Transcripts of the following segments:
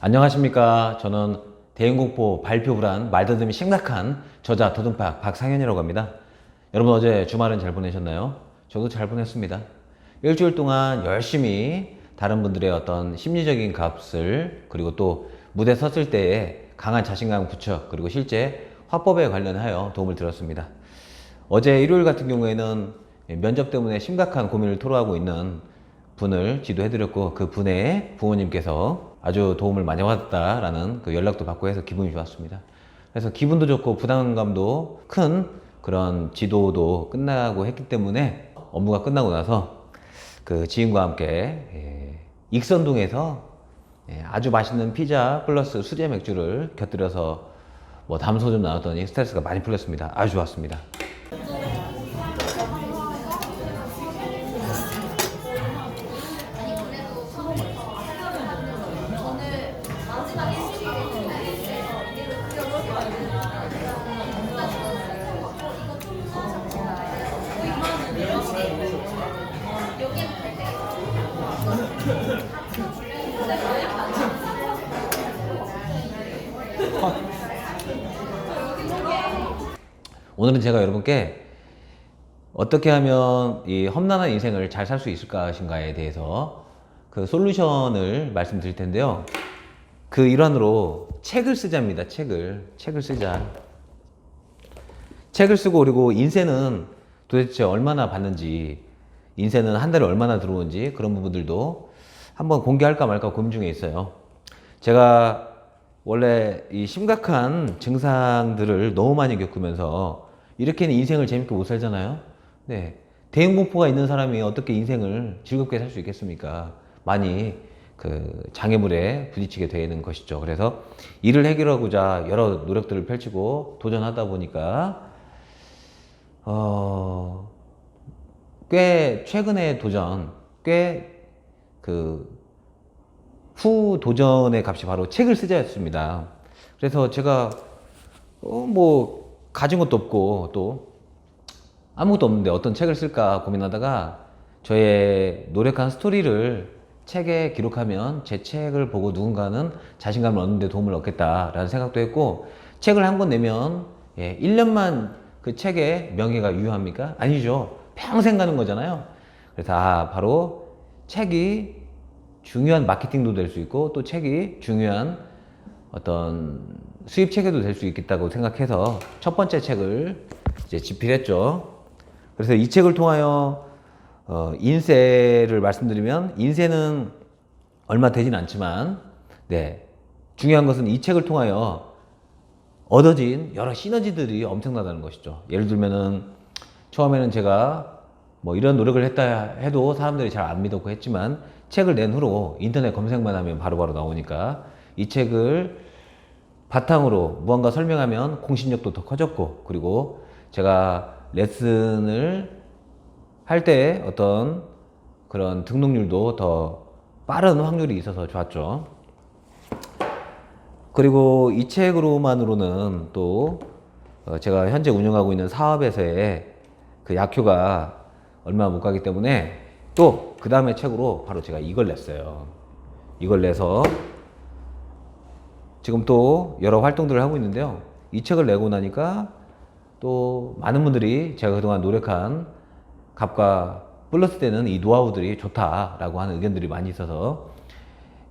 안녕하십니까. 저는 대인공포 발표 불안 말더듬이 심각한 저자 도든팍 박상현이라고 합니다. 여러분 어제 주말은 잘 보내셨나요? 저도 잘 보냈습니다. 일주일 동안 열심히 다른 분들의 어떤 심리적인 값을 그리고 또 무대 섰을 때의 강한 자신감 구축 그리고 실제 화법에 관련하여 도움을 드렸습니다. 어제 일요일 같은 경우에는 면접 때문에 심각한 고민을 토로하고 있는 분을 지도해드렸고 그 분의 부모님께서 아주 도움을 많이 받았다라는 그 연락도 받고 해서 기분이 좋았습니다. 그래서 기분도 좋고 부담감도 큰 그런 지도도 끝나고 했기 때문에 업무가 끝나고 나서 그 지인과 함께 예, 익선동에서 예, 아주 맛있는 피자 플러스 수제 맥주를 곁들여서 뭐 담소 좀 나눴더니 스트레스가 많이 풀렸습니다. 아주 좋았습니다. 오늘은 제가 여러분께 어떻게 하면 이 험난한 인생을 잘 살 수 있을 것인가에 대해서 그 솔루션을 말씀드릴 텐데요. 그 일환으로 책을 쓰자입니다. 책을. 책을 쓰자. 책을 쓰고 그리고 인쇄는 도대체 얼마나 받는지, 인쇄는 한 달에 얼마나 들어오는지 그런 부분들도 한번 공개할까 말까 고민 중에 있어요. 제가 원래 이 심각한 증상들을 너무 많이 겪으면서 이렇게는 인생을 재밌게 못 살잖아요. 네. 대인 공포가 있는 사람이 어떻게 인생을 즐겁게 살 수 있겠습니까? 많이 그 장애물에 부딪히게 되는 것이죠. 그래서 이를 해결하고자 여러 노력들을 펼치고 도전하다 보니까 어, 꽤 최근에 도전, 꽤 그 후 도전의 값이 바로 책을 쓰자였습니다. 그래서 제가 어, 뭐 가진 것도 없고 또 아무것도 없는데 어떤 책을 쓸까 고민하다가 저의 노력한 스토리를 책에 기록하면 제 책을 보고 누군가는 자신감을 얻는 데 도움을 얻겠다라는 생각도 했고 책을 한 권 내면 예, 1년만 그 책의 명예가 유효합니까? 아니죠. 평생 가는 거잖아요. 그래서 아, 바로 책이 중요한 마케팅도 될 수 있고 또 책이 중요한 어떤 수입 체계도 될 수 있겠다고 생각해서 첫 번째 책을 이제 집필했죠. 그래서 이 책을 통하여 어, 인쇄를 말씀드리면 인쇄는 얼마 되진 않지만 네 중요한 것은 이 책을 통하여 얻어진 여러 시너지들이 엄청나다는 것이죠. 예를 들면은 처음에는 제가 뭐 이런 노력을 했다 해도 사람들이 잘 안 믿었고 했지만 책을 낸 후로 인터넷 검색만 하면 바로바로 나오니까 이 책을 바탕으로 무언가 설명하면 공신력도 더 커졌고 그리고 제가 레슨을 할 때 어떤 그런 등록률도 더 빠른 확률이 있어서 좋았죠. 그리고 이 책으로만으로는 또 어, 제가 현재 운영하고 있는 사업에서의 그 약효가 얼마 못 가기 때문에 또 그 다음에 책으로 바로 제가 이걸 냈어요. 이걸 내서 지금 또 여러 활동들을 하고 있는데요. 이 책을 내고 나니까 또 많은 분들이 제가 그동안 노력한 값과 플러스 되는 이 노하우들이 좋다라고 하는 의견들이 많이 있어서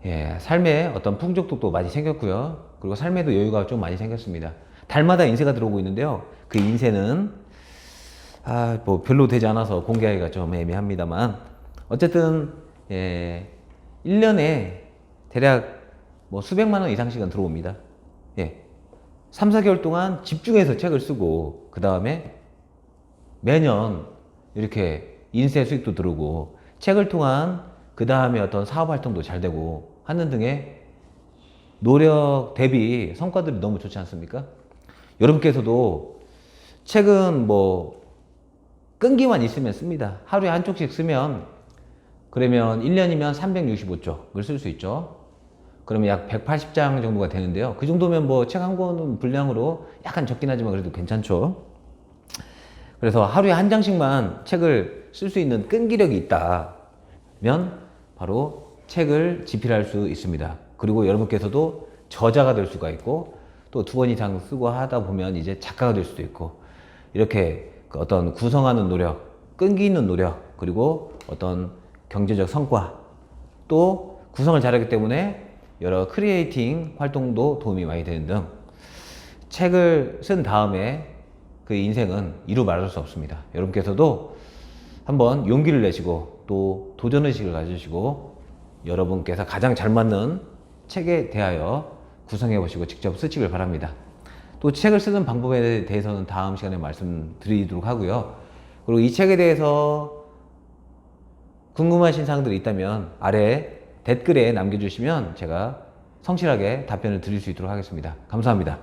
예, 삶에 어떤 풍족도 많이 생겼고요. 그리고 삶에도 여유가 좀 많이 생겼습니다. 달마다 인쇄가 들어오고 있는데요. 그 인쇄는 아, 뭐 별로 되지 않아서 공개하기가 좀 애매합니다만 어쨌든 예, 1년에 대략 뭐 수백만 원 이상씩은 들어옵니다. 예. 3, 4개월 동안 집중해서 책을 쓰고 그 다음에 매년 이렇게 인쇄 수익도 들어오고 책을 통한 그 다음에 어떤 사업 활동도 잘 되고 하는 등의 노력 대비 성과들이 너무 좋지 않습니까? 여러분께서도 책은 뭐 끈기만 있으면 씁니다. 하루에 한 쪽씩 쓰면 그러면 1년이면 365쪽을 쓸 수 있죠. 그러면 약 180장 정도가 되는데요. 그 정도면 뭐 책 한 권은 분량으로 약간 적긴 하지만 그래도 괜찮죠. 그래서 하루에 한 장씩만 책을 쓸 수 있는 끈기력이 있다면 바로 책을 집필할 수 있습니다. 그리고 여러분께서도 저자가 될 수가 있고 또 두 번 이상 쓰고 하다 보면 이제 작가가 될 수도 있고 이렇게 그 어떤 구성하는 노력, 끈기 있는 노력, 그리고 어떤 경제적 성과 또 구성을 잘하기 때문에 여러 크리에이팅 활동도 도움이 많이 되는 등 책을 쓴 다음에 그 인생은 이루 말할 수 없습니다. 여러분께서도 한번 용기를 내시고 또 도전의식을 가지시고 여러분께서 가장 잘 맞는 책에 대하여 구성해 보시고 직접 쓰시길 바랍니다. 또 책을 쓰는 방법에 대해서는 다음 시간에 말씀드리도록 하고요. 그리고 이 책에 대해서 궁금하신 사항들이 있다면 아래 댓글에 남겨주시면 제가 성실하게 답변을 드릴 수 있도록 하겠습니다. 감사합니다.